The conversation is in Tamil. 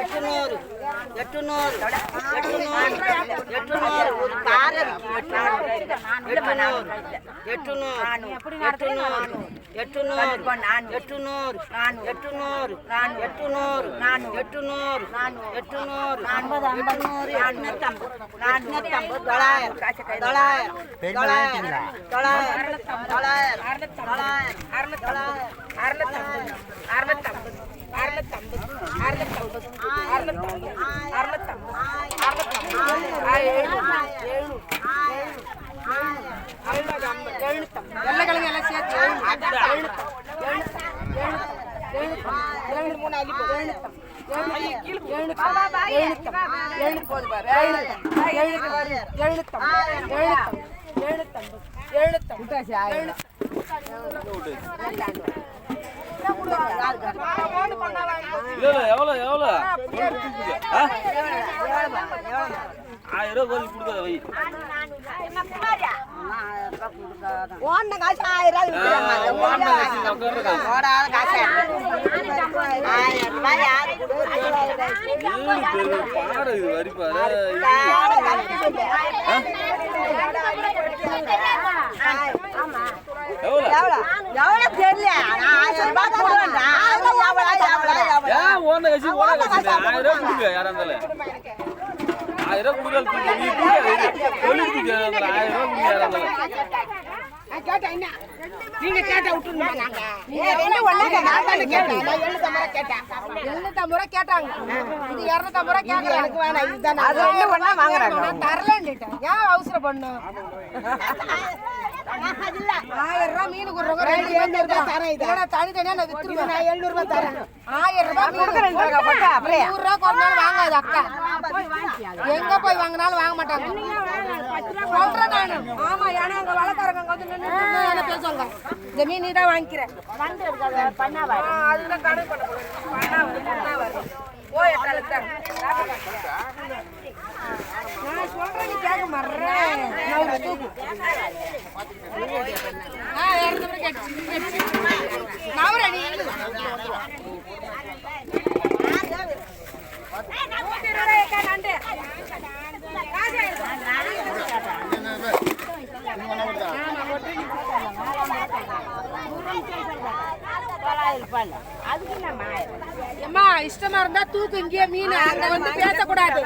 எட்டுநூறு எட்டுநூறு எட்டுநூறு எட்டுநூறு ஒரு காரர் எட்டுநூறு எட்டுநூறு எட்டுநூறு எட்டுநூறு எட்டுநூறு எட்டுநூறு எட்டுநூறு எட்டுநூறு எட்டுநூறு ஐம்பது ஐம்பது எட்நூத்தம்பது எட்நூத்தம்பது தொள்ளாயிரம் தொள்ளாயிரம் தொள்ளாயிரம் தொள்ளாயிரம் தொள்ளாயிரம் எவ்வளோ எவ்வளோ ஆயிரம் ரூபாய் கொடுக்காத வை. ஓடின காசு ஆயிரம் ஓடாத காசு ஆயிரம் ரூபாய் யாரு எவ்வளவு தெரியல நான் ஆயிரம் ரூபாய் போடுறேன் ஓன கட்சி ஓன கட்சி ஆயிரம் ரூபாய் கொடுங்க யாரா இருந்தாலும் ஆயிரம் ரூபாய் கொடுக்கல நீ கொடுக்க சொல்லிட்டு நீங்க கேட்டா விட்டுருங்க நாங்க ரெண்டு ஒண்ணா நான் தானே கேட்டேன் நான் கேட்டேன் எழுநூத்தம்பது ரூபா கேட்டாங்க. இது இரநூத்தம்பது ரூபா கேட்கல. எனக்கு வேணாம் இதுதான் அது ரெண்டு ஒண்ணா வாங்குறாங்க. நான் தரலன்னுட்டேன் ஏன் அவசரம் பண்ணும் ஆயிரம் ரூபாய் மீன் கொடுறவங்க ரெண்டு எழுநூறு ரூபாய் தரேன் இது. தனித்தனியா நான் வித்துருவேன் நான் எழுநூறு ரூபாய் தரேன். ஆயிரம் ரூபாய். நூறு ரூபாய் குறைஞ்சாலும் வாங்காது அக்கா. எங்க போய் வாங்கினாலும் வாங்க மாட்டாங்க. சொல்றேன் நானு. ஆமா ஏன்னா அங்க வளர்க்காரங்க வந்து நின்னு என்ன பேசுவாங்க? இந்த மீன் நீ தான் வாங்கிக்கிறேன் அதுதான் கணக்கு பண்ண. போய். நான் சொல்றேன் நீ கேட்க மாட்டேன் நான் தூக்கு. ஆ எம்மா இஷ்டமா இருந்தா தூக்கு இங்கேயே மீன் அங்க வந்து பேசக்கூடாது.